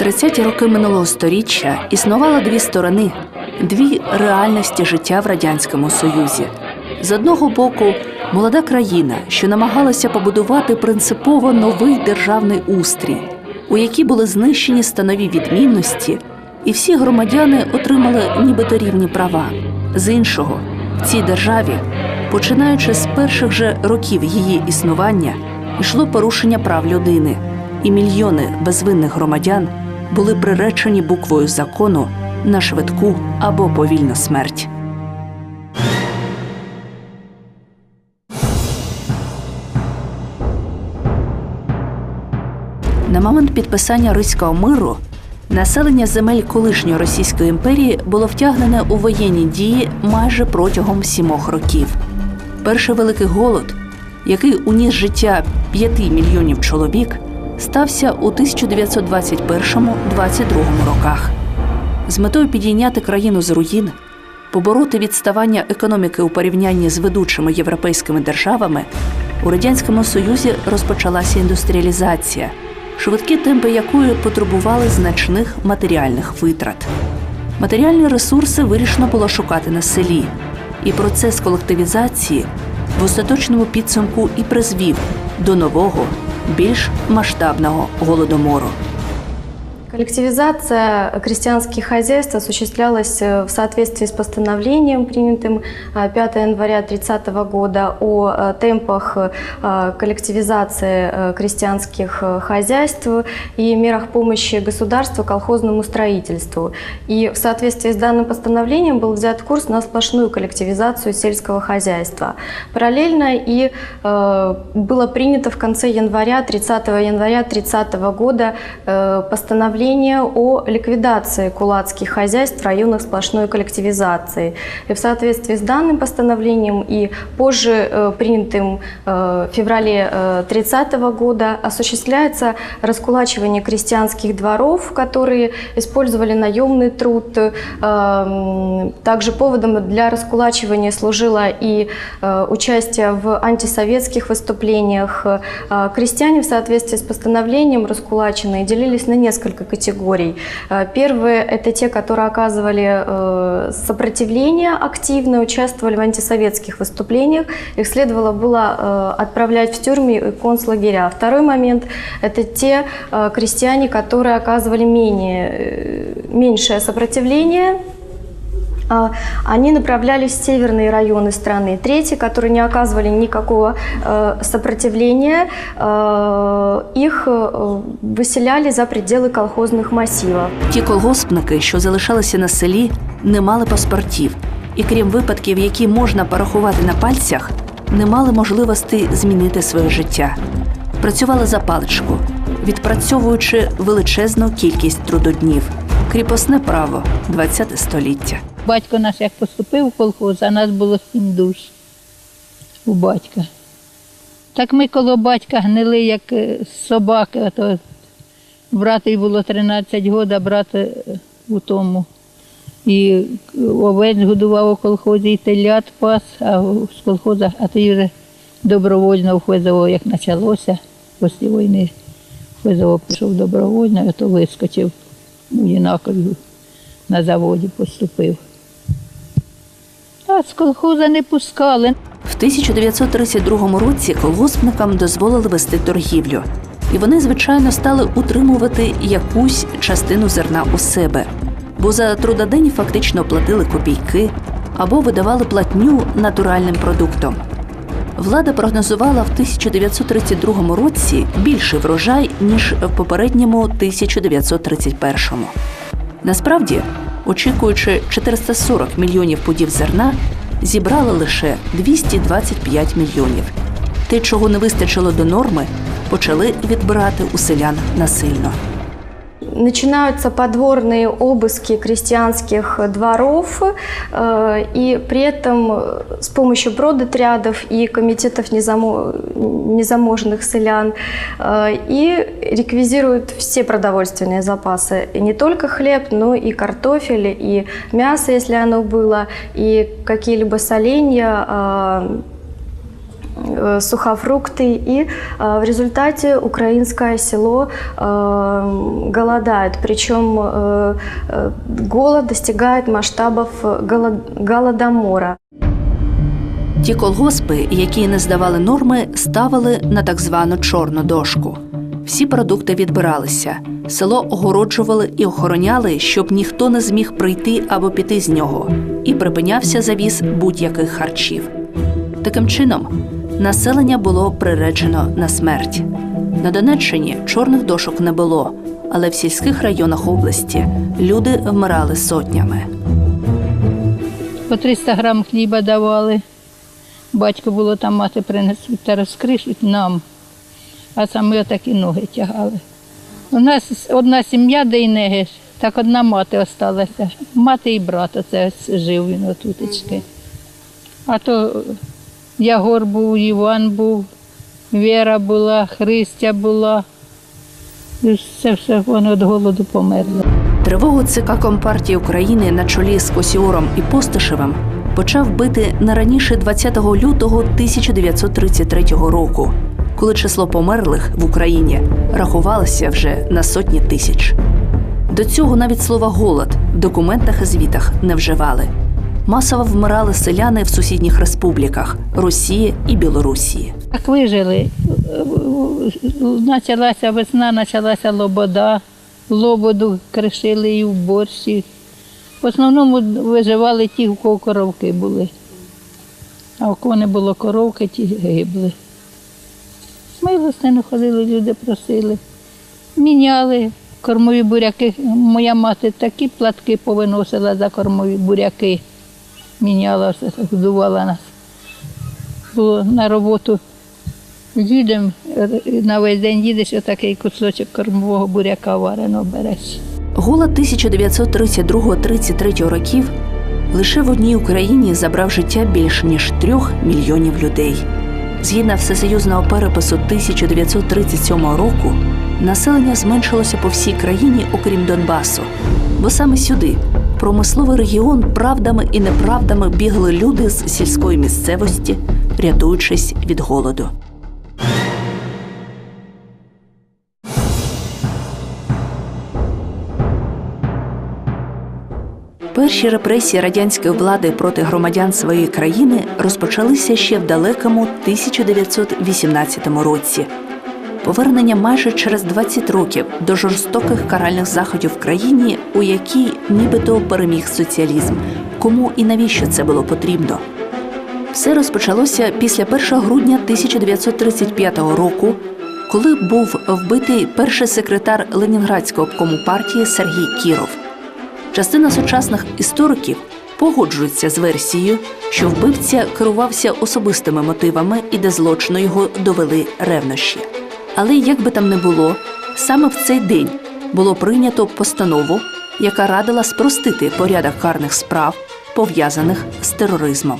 30-ті роки минулого сторіччя існувало дві сторони, дві реальності життя в радянському союзі. З одного боку, молода країна, що намагалася побудувати принципово новий державний устрій, у якій були знищені станові відмінності, і всі громадяни отримали нібито рівні права. З іншого, в цій державі, починаючи з перших же років її існування, йшло порушення прав людини, і мільйони безвинних громадян були приречені буквою закону на швидку або повільну смерть. На момент підписання Ризького миру населення земель колишньої Російської імперії було втягнене у воєнні дії майже протягом сімох років. Перший великий голод, який уніс життя п'яти мільйонів чоловік, стався у 1921-22 роках. З метою підійняти країну з руїн, побороти відставання економіки у порівнянні з ведучими європейськими державами, у радянському союзі розпочалася індустріалізація, швидкі темпи якої потребували значних матеріальних витрат. Матеріальні ресурси вирішено було шукати на селі, і процес колективізації в остаточному підсумку і призвів до нового, більш масштабного голодомору. Коллективизация крестьянских хозяйств осуществлялась э, в соответствии с постановлением, принятым э, 5 января 30 года о э, темпах э, коллективизации э, крестьянских э, хозяйств и мерах помощи государству колхозному строительству. И в соответствии с данным постановлением был взят курс на сплошную коллективизацию сельского хозяйства. Параллельно и э, было принято в конце января, 30 января 30 года э, постановление о ликвидации кулацких хозяйств в районах сплошной коллективизации. И в соответствии с данным постановлением и позже э, принятым э, в феврале э, 30 года осуществляется раскулачивание крестьянских дворов, которые использовали наемный труд. Также поводом для раскулачивания служило и э, участие в антисоветских выступлениях. Э, Крестьяне в соответствии с постановлением раскулаченные делились на несколько категорий. Э, Первые – это те, которые оказывали э, сопротивление активно, участвовали в антисоветских выступлениях. Их следовало было э, отправлять в тюрьмы и концлагеря. Второй момент – это те э, крестьяне, которые оказывали менее, э, меньшее сопротивление а, они направлялись в северные районы страны. Третьи, которые не оказывали никакого э, сопротивления, э, их э, выселяли за пределы колхозных массивов. Ті колгоспники, що залишалися на селі, не мали паспортів, і крім випадків, які можна порахувати на пальцях, не мали можливості змінити своє життя. Працювали за паличку, відпрацьовуючи величезну кількість трудоднів. Кріпосне право ХХ століття. Батько наш як поступив в колхоз, а нас було сім душ у батька. Так ми коло батька гнили, як е, собаки. Ото братові було 13 років, а брат е, у тому. І овець годував у колхозі, і телят пас, а з колхоза, а тоді вже добровольно в Хвезово, як почалося після війни. в Хвезово пішов добровольно, а то вискочив у Єнакові на заводі поступив. А з колхоза не пускали. В 1932 році колгоспникам дозволили вести торгівлю, і вони, звичайно, стали утримувати якусь частину зерна у себе, бо за трудодень фактично платили копійки або видавали платню натуральним продуктом. Влада прогнозувала в 1932 році більший врожай ніж в попередньому 1931. Насправді, очікуючи 440 мільйонів пудів зерна, зібрали лише 225 мільйонів. Те, чого не вистачило до норми, почали відбирати у селян насильно. Начинаются подворные обыски крестьянских дворов, э, и при этом э, с помощью продотрядов и комитетов незамо- селян э, и реквизируют все продовольственные запасы. И не только хлеб, но и картофель, и мясо, если оно было, и какие-либо соленья, сухофрукты. И э, в результате украинское село э, голодает. Причем э, э, голод достигает масштабов голод- голодомора. Ті колгоспи, які не здавали норми, ставили на так звану чорну дошку. Всі продукти відбиралися, село огороджували і охороняли, щоб ніхто не зміг прийти або піти з нього, і припинявся завіз будь-яких харчів. Таким чином, населення було приречено на смерть. На Донеччині чорних дошок не було, але в сільських районах області люди вмирали сотнями. По 300 грам хліба давали. Батько було там мати принесуть та розкришуть нам, а самі отакі ноги тягали. У нас одна сім'я Дейнеги, так одна мати осталася. Мати і брат оце жив він отутечки. А то Ягор був, Іван був, Віра була, Христя була. Все, все вони від голоду померли. Тривогу ЦК Компартії України на чолі з Косіором і Постишевим почав бити не раніше 20 лютого 1933 року, коли число померлих в Україні рахувалося вже на сотні тисяч. До цього навіть слова голод в документах і звітах не вживали. Масово вмирали селяни в сусідніх республіках Росії і Білорусії. Так вижили. Почалася весна, почалася лобода, лободу кришили і в борщі. В основному виживали ті, у кого коровки були. А у кого не було коровки, ті гибли. Милостину ходили, люди просили. Міняли кормові буряки. Моя мати такі платки повиносила за кормові буряки. Міняла так здувала нас. Було на роботу їдемо, на весь день їдеш, отакий кусочок кормового буряка вареного береш. Голод 1932-33 років лише в одній Україні забрав життя більш ніж трьох мільйонів людей. Згідно всесоюзного перепису 1937 року, населення зменшилося по всій країні, окрім Донбасу. Бо саме сюди, промисловий регіон, правдами і неправдами бігли люди з сільської місцевості, рятуючись від голоду. Перші репресії радянської влади проти громадян своєї країни розпочалися ще в далекому 1918 році. Повернення майже через 20 років до жорстоких каральних заходів в країні, у якій нібито переміг соціалізм. Кому і навіщо це було потрібно? Все розпочалося після 1 грудня 1935 року, коли був вбитий перший секретар Ленінградського обкому партії Сергій Кіров. Частина сучасних істориків погоджується з версією, що вбивця керувався особистими мотивами і до злочину його довели ревнощі. Але як би там не було, саме в цей день було прийнято постанову, яка радила спростити порядок карних справ, пов'язаних з тероризмом.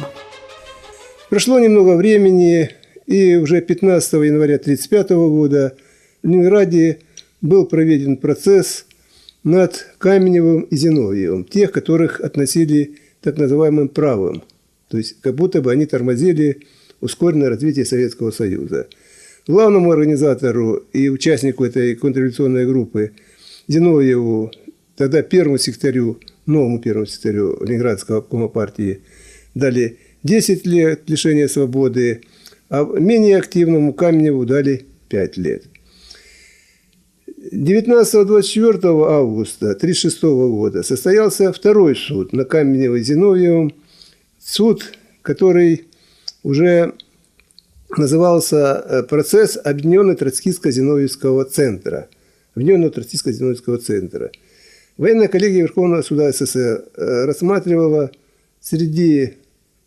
Прошло немного времени, и уже 15 января 1935 года в Ленинграде был проведен процесс над Каменевым и Зиновьевым, тех, которых относили так называемым правым. То есть как будто бы они тормозили ускоренное развитие Советского Союза. Главному организатору и участнику этой контрреволюционной группы Зиновьеву, тогда первому секретарю, новому первому секретарю Ленинградского обкома партии, дали 10 лет лишения свободы, а менее активному Каменеву дали 5 лет. 19-24 августа 1936 года состоялся второй суд на Каменева и Зиновьевым. Суд, который уже назывался э, процесс Объединенного Троцкистско-Зиновьевского центра. Объединенного Троцкистско-Зиновьевского центра. Военная коллегия Верховного суда СССР э, рассматривала среди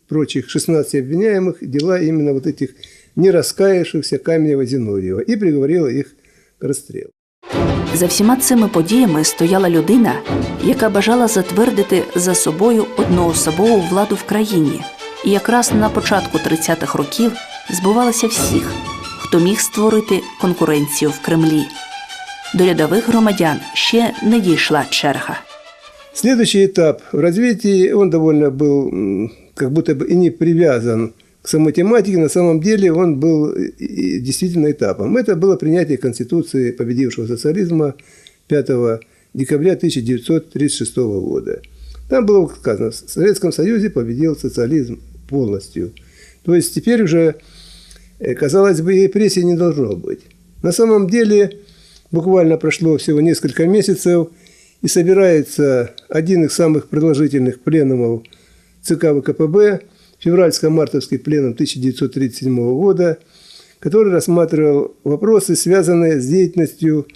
прочих 16 обвиняемых дела именно вот этих не раскаявшихся Каменева-Зиновьева и приговорила их к расстрелу. За всіма цими подіями стояла людина, яка бажала затвердити за собою одноособову владу в країні. І якраз на початку 30-х років збувалося всіх, хто міг створити конкуренцію в Кремлі. До рядових громадян ще не дійшла черга. Следующий этап в развитии, он довольно был м, как будто бы и не привязан к самой тематике, на самом деле он был и- и действительно этапом. Это было принятие Конституции победившего социализма 5 декабря 1936 года. Там было сказано, в Советском Союзе победил социализм полностью. То есть теперь уже, э, казалось бы, репрессий не должно быть. На самом деле буквально прошло всего несколько месяцев, и собирается один из самых продолжительных пленумов ЦК ВКПБ, февральско-мартовский пленум 1937 года, который рассматривал вопросы, связанные с деятельностью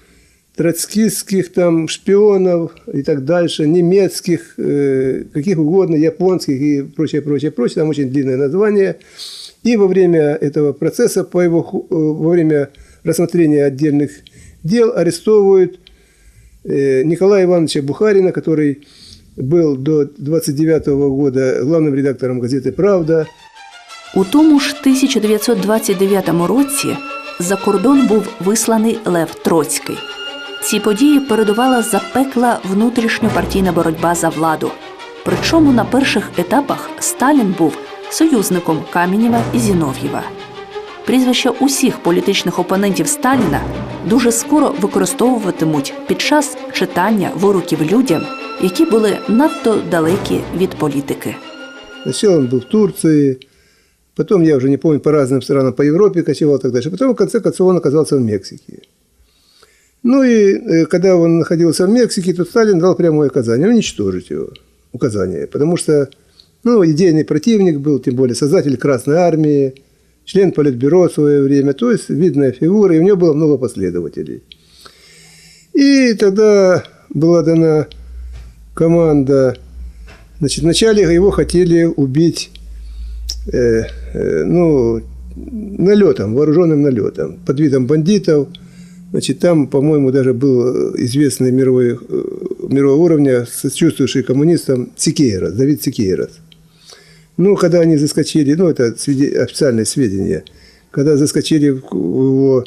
троцкистских там шпионов и так дальше, немецких, э, каких угодно, японских и прочее, прочее, прочее. Там очень длинное название. И во время этого процесса, по его, ху- э, во время рассмотрения отдельных дел арестовывают э, Николая Ивановича Бухарина, который был до 29 года главным редактором газеты «Правда». У тому ж 1929 році за кордон був висланий Лев Троцький. Ці події передувала запекла внутрішньопартійна боротьба за владу. Причому на перших етапах Сталін був союзником Камінєва і Зінов'єва. Прізвища усіх політичних опонентів Сталіна дуже скоро використовуватимуть під час читання вироків людям, які були надто далекі від політики. Сначала он был в Турции, потом, я уже не помню, по разным странам, по Европе кочевал и так дальше. Потом, в конце концов, он оказался в Мексике. Ну и э, когда он находился в Мексике, то Сталин дал прямое указание уничтожить его. Указание. Потому что ну, идейный противник был, тем более создатель Красной Армии, член Политбюро в свое время, то есть видная фигура, и у него было много последователей. И тогда была дана команда Значит, вначале его хотели убить э, э, ну, налетом, вооруженным налетом, под видом бандитов. Значит, там, по-моему, даже был известный мировой, э, мирового уровня, сочувствующий коммунистам Сикейрос, Давид Сикейрос. Ну, когда они заскочили, ну, это официальные сведения, когда заскочили в его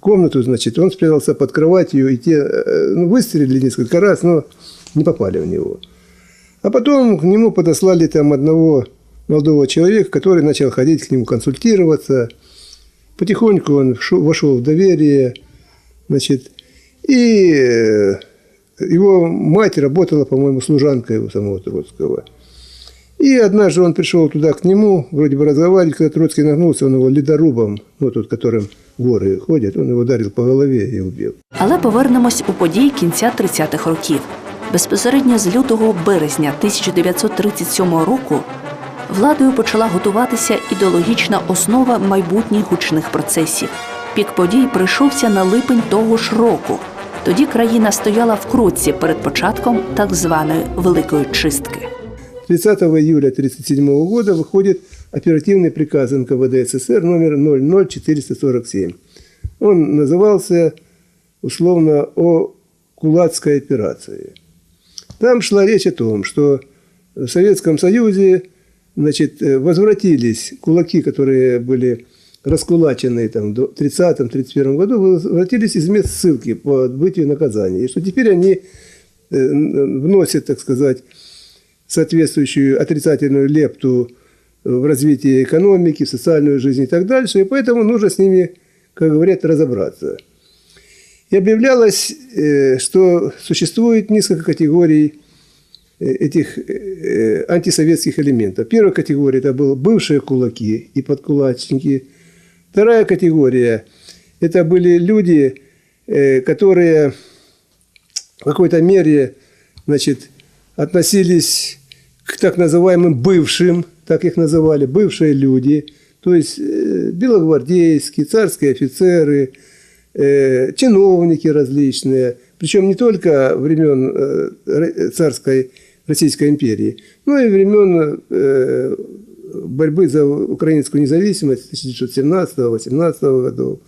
комнату, значит, он спрятался под кроватью, и те э, ну, выстрелили несколько раз, но не попали в него. А потом к нему подослали там одного молодого человека, который начал ходить к нему консультироваться. Потихоньку он вошел в доверие, значит, и э, его мать работала, по-моему, служанкой у самого Троцкого. И однажды он пришел туда к нему, вроде бы разговаривать, когда Троцкий нагнулся, он его ледорубом, ну, тот, которым горы ходят, он его ударил по голове и убил. Але повернемось у події кінця 30-х років. Безпосередньо з лютого березня 1937 року владою почала готуватися ідеологічна основа майбутніх гучних процесів. Пік подій прийшовся на липень того ж року. Тоді країна стояла в кроці перед початком так званої великої чистки. 30 июля 1937 года выходит оперативный приказ НКВД СССР номер 00447. Он назывался условно о Кулацкой операции. Там шла речь о том, что в Советском Союзе значит, э, возвратились кулаки, которые были раскулачены там, в 30-31 году, возвратились из мест ссылки по отбытию наказания. И что теперь они э, вносят, так сказать, соответствующую отрицательную лепту в развитие экономики, в социальную жизнь и так дальше. И поэтому нужно с ними, как говорят, разобраться. И объявлялось, э, что существует несколько категорий э, этих э, антисоветских элементов. Первая категория – это были бывшие кулаки и подкулачники. Вторая категория – это были люди, которые в какой-то мере значит, относились к так называемым бывшим, так их называли, бывшие люди, то есть э, белогвардейские, царские офицеры, э, чиновники различные, причем не только времен э, р- царской Российской империи, но и времен э, борьбы за украинскую независимость 1917-18 годов.